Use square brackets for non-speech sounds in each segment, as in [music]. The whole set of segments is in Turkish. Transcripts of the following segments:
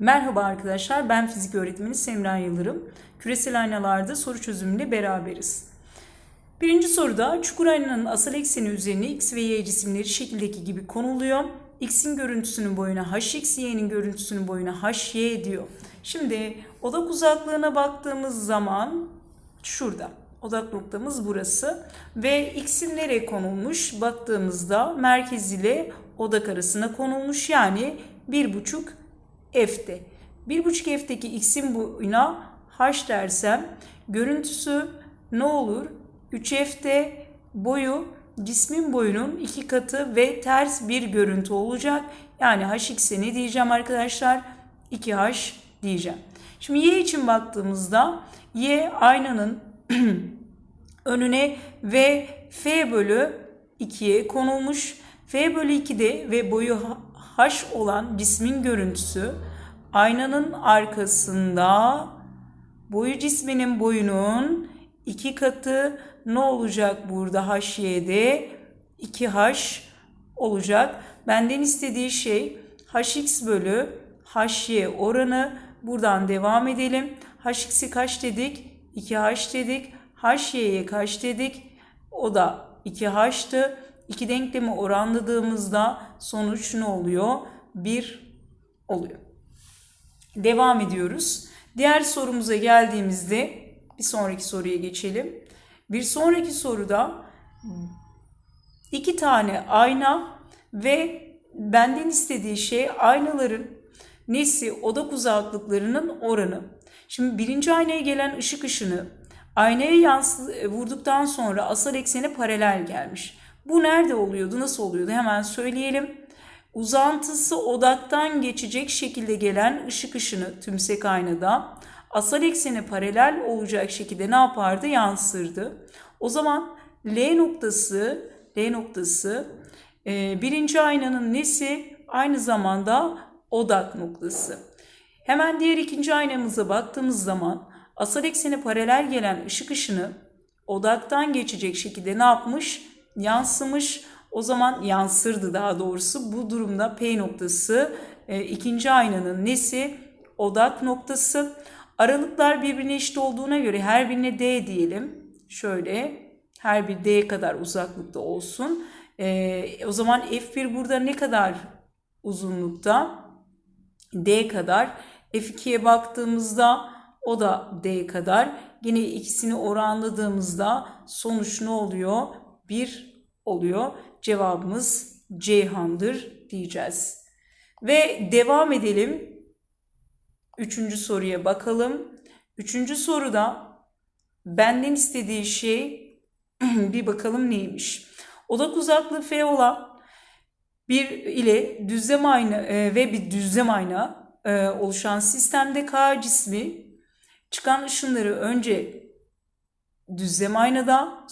Merhaba arkadaşlar, ben fizik öğretmeni Semra Yıldırım. Küresel aynalarda soru çözümüyle beraberiz. Birinci soruda çukur aynanın asal ekseni üzerine x ve y cisimleri şekildeki gibi konuluyor. x'in görüntüsünün boyuna hx, y'nin görüntüsünün boyuna hy diyor. Şimdi odak uzaklığına baktığımız zaman şurada. Odak noktamız burası ve x'in nereye konulmuş? Baktığımızda merkez ile odak arasına konulmuş yani 1,5 f'te. 1,5 f'teki x'in boyuna h dersem görüntüsü ne olur? 3 f'te boyu cismin boyunun iki katı ve ters bir görüntü olacak. Yani hx'e ne diyeceğim arkadaşlar? 2h diyeceğim. Şimdi y için baktığımızda y aynanın [clears throat] önüne ve f bölü 2'ye konulmuş. f bölü 2'de ve boyu h olan cismin görüntüsü aynanın arkasında boyu cisminin boyunun iki katı ne olacak burada hy'de 2h olacak. Benden istediği şey hx bölü hy oranı. Buradan devam edelim. hx'i kaç dedik? 2h dedik. hy'ye kaç dedik? O da 2h'tı. İki denklemi oranladığımızda sonuç ne oluyor? 1 oluyor. Devam ediyoruz. Diğer sorumuza geldiğimizde bir sonraki soruya geçelim. Bir sonraki soruda iki tane ayna ve benden istediği şey aynaların nesi odak uzaklıklarının oranı. Şimdi birinci aynaya gelen ışık ışını aynaya yansı vurduktan sonra asal eksene paralel gelmiş. Bu nerede oluyordu? Nasıl oluyordu? Hemen söyleyelim. Uzantısı odaktan geçecek şekilde gelen ışık ışını tümsek aynada asal eksene paralel olacak şekilde ne yapardı? Yansırdı. O zaman L noktası L noktası e, birinci aynanın nesi? Aynı zamanda odak noktası. Hemen diğer ikinci aynamıza baktığımız zaman asal eksene paralel gelen ışık ışını odaktan geçecek şekilde ne yapmış? Yansımış. O zaman yansırdı daha doğrusu. Bu durumda P noktası e, ikinci aynanın nesi? Odak noktası. Aralıklar birbirine eşit olduğuna göre her birine D diyelim. Şöyle her bir D kadar uzaklıkta olsun. E, o zaman F1 burada ne kadar uzunlukta? D kadar. F2'ye baktığımızda o da D kadar. Yine ikisini oranladığımızda sonuç ne oluyor? 1 oluyor. Cevabımız Ceyhan'dır diyeceğiz. Ve devam edelim. Üçüncü soruya bakalım. Üçüncü soruda benden istediği şey [clears throat] bir bakalım neymiş. Odak uzaklığı F olan bir ile düzlem ayna e, ve bir düzlem ayna e, oluşan sistemde K cismi çıkan ışınları önce düzlem aynada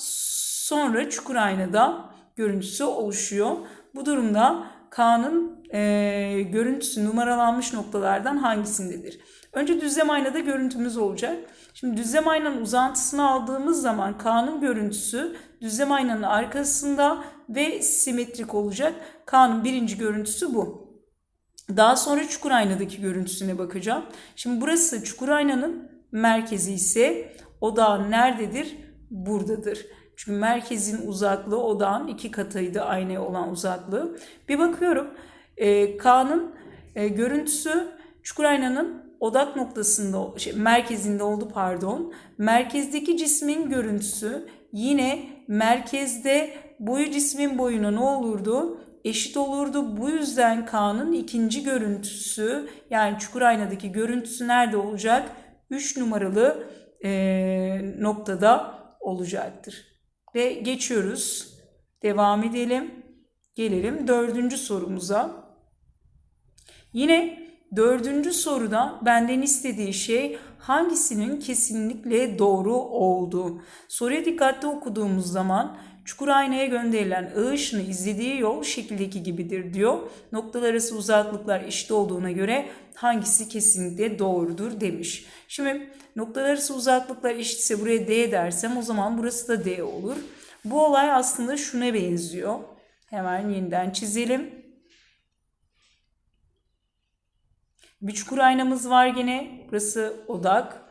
sonra çukur aynada görüntüsü oluşuyor. Bu durumda K'nın e, görüntüsü numaralanmış noktalardan hangisindedir? Önce düzlem aynada görüntümüz olacak. Şimdi düzlem aynanın uzantısını aldığımız zaman K'nın görüntüsü düzlem aynanın arkasında ve simetrik olacak. K'nın birinci görüntüsü bu. Daha sonra çukur aynadaki görüntüsüne bakacağım. Şimdi burası çukur aynanın merkezi ise odağın nerededir? Buradadır. Çünkü merkezin uzaklığı odağın iki katıydı aynaya olan uzaklığı. Bir bakıyorum e, K'nın e, görüntüsü çukur aynanın odak noktasında şey, merkezinde oldu pardon. Merkezdeki cismin görüntüsü yine merkezde boyu cismin boyuna ne olurdu? Eşit olurdu. Bu yüzden K'nın ikinci görüntüsü yani çukur aynadaki görüntüsü nerede olacak? 3 numaralı e, noktada olacaktır. Ve geçiyoruz. Devam edelim. Gelelim dördüncü sorumuza. Yine dördüncü soruda benden istediği şey hangisinin kesinlikle doğru olduğu. Soruya dikkatli okuduğumuz zaman çukur aynaya gönderilen I ışını izlediği yol şekildeki gibidir diyor. Noktalar arası uzaklıklar eşit olduğuna göre hangisi kesinlikle doğrudur demiş. Şimdi noktalar arası uzaklıklar eşitse buraya D dersem o zaman burası da D olur. Bu olay aslında şuna benziyor. Hemen yeniden çizelim. Bir çukur aynamız var gene. Burası odak,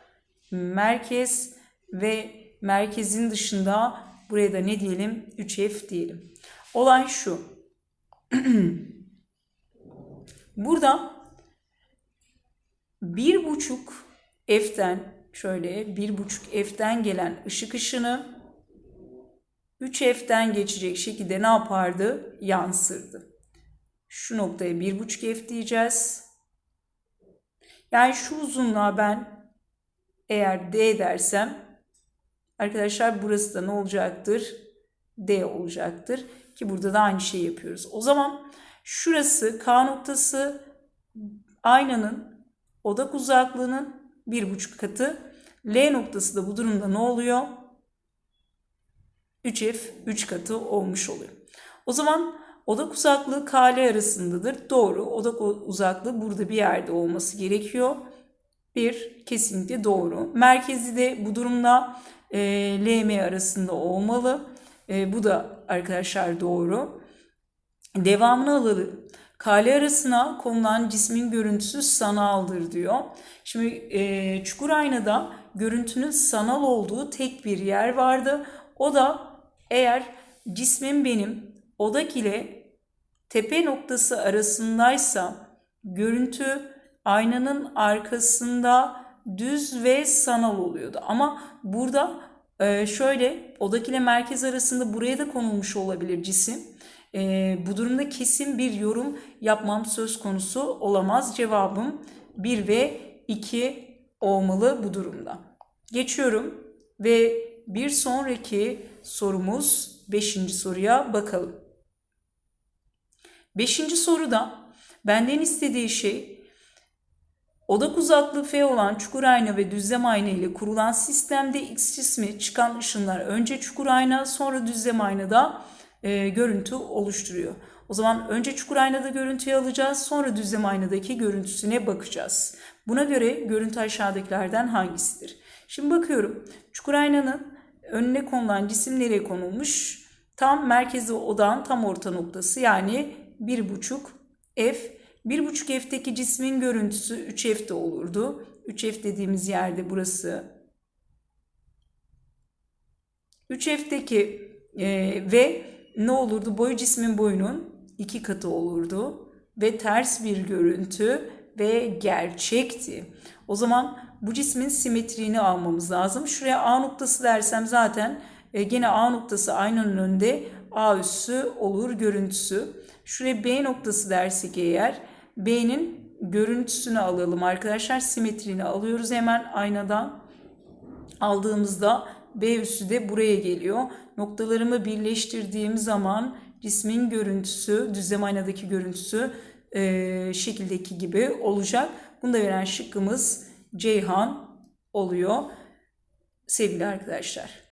merkez ve merkezin dışında buraya da ne diyelim? 3F diyelim. Olay şu. [clears throat] Burada bir buçuk F'den şöyle bir buçuk F'den gelen ışık ışını 3F'den geçecek şekilde ne yapardı? Yansırdı. Şu noktaya 1,5 F diyeceğiz. Yani şu uzunluğa ben eğer D dersem arkadaşlar burası da ne olacaktır? D olacaktır. Ki burada da aynı şeyi yapıyoruz. O zaman şurası K noktası aynanın odak uzaklığının 1,5 katı. L noktası da bu durumda ne oluyor? 3F 3 katı olmuş oluyor. O zaman odak uzaklığı KL arasındadır. Doğru. Odak uzaklığı burada bir yerde olması gerekiyor. Bir, kesinlikle doğru. Merkezi de bu durumda e, LM arasında olmalı. E, bu da arkadaşlar doğru. Devamını alalım. KL arasına konulan cismin görüntüsü sanaldır diyor. Şimdi e, çukur aynada görüntünün sanal olduğu tek bir yer vardı. O da eğer cismin benim odak ile tepe noktası arasındaysa görüntü aynanın arkasında düz ve sanal oluyordu. Ama burada e, şöyle odak ile merkez arasında buraya da konulmuş olabilir cisim. E, bu durumda kesin bir yorum yapmam söz konusu olamaz. Cevabım 1 ve 2 olmalı bu durumda. Geçiyorum ve bir sonraki sorumuz 5. soruya bakalım. 5. soruda benden istediği şey odak uzaklığı F olan çukur ayna ve düzlem ayna ile kurulan sistemde X cismi çıkan ışınlar önce çukur ayna sonra düzlem aynada e, görüntü oluşturuyor. O zaman önce çukur aynada görüntüyü alacağız sonra düzlem aynadaki görüntüsüne bakacağız. Buna göre görüntü aşağıdakilerden hangisidir? Şimdi bakıyorum çukur aynanın önüne konulan cisim nereye konulmuş? Tam merkezi odağın tam orta noktası yani 1,5 F. 1,5 F'teki cismin görüntüsü 3 F'de olurdu. 3 F dediğimiz yerde burası. 3 F'teki e, ve ne olurdu? Boyu cismin boyunun iki katı olurdu. Ve ters bir görüntü ve gerçekti. O zaman bu cismin simetriğini almamız lazım. Şuraya A noktası dersem zaten e, gene A noktası aynanın önünde A üssü olur görüntüsü. Şuraya B noktası dersek eğer B'nin görüntüsünü alalım arkadaşlar. Simetriğini alıyoruz hemen aynadan. Aldığımızda B üssü de buraya geliyor. Noktalarımı birleştirdiğim zaman cismin görüntüsü, düzlem aynadaki görüntüsü e, şekildeki gibi olacak. Bunu da veren şıkkımız Ceyhan oluyor sevgili arkadaşlar.